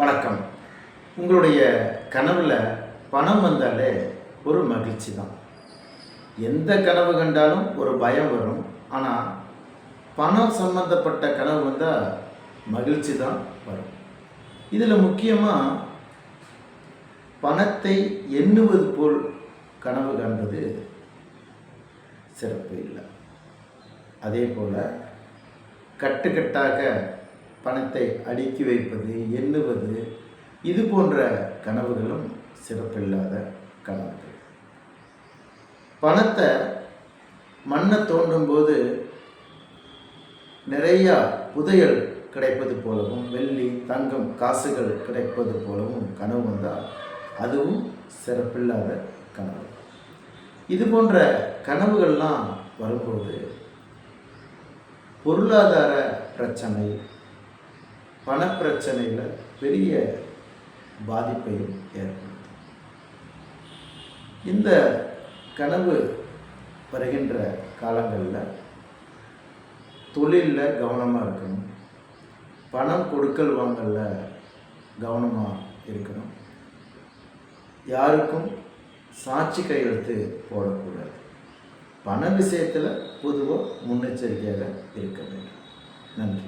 வணக்கம். உங்களுடைய கனவில் பணம் வந்தாலே ஒரு மகிழ்ச்சி தான். எந்த கனவு கண்டாலும் ஒரு பயம் வரும். ஆனால் பணம் சம்பந்தப்பட்ட கனவு வந்தால் மகிழ்ச்சி தான் வரும். இதில் முக்கியமாக பணத்தை எண்ணுவது போல் கனவு காண்பது சிறப்பு இல்லை. அதே போல் கட்டுக்கட்டாக பணத்தை அடுக்கி வைப்பது எண்ணுவது இது போன்ற கனவுகளும் சிறப்பில்லாத கனவுகள். பணத்தை மண்ணை தோண்டும் போது நிறையா புதையல் கிடைப்பது போலவும் வெள்ளி தங்கம் காசுகள் கிடைப்பது போலவும் கனவு வந்தால் அதுவும் சிறப்பில்லாத கனவு. இது போன்ற கனவுகள்லாம் வரும்போது பொருளாதார பிரச்சனை பணப்பிரச்சனையில் பெரிய பாதிப்பையும் ஏற்படுத்தும். இந்த கனவு வருகின்ற காலங்களில் தொழிலில் கவனமாக இருக்கணும். பணம் கொடுக்கல் வாங்கல கவனமாக இருக்கணும். யாருக்கும் சாட்சி கையெழுத்து போடக்கூடாது. பண விஷயத்தில் பொதுவாக முன்னெச்சரிக்கையாக இருக்க வேண்டும். நன்றி.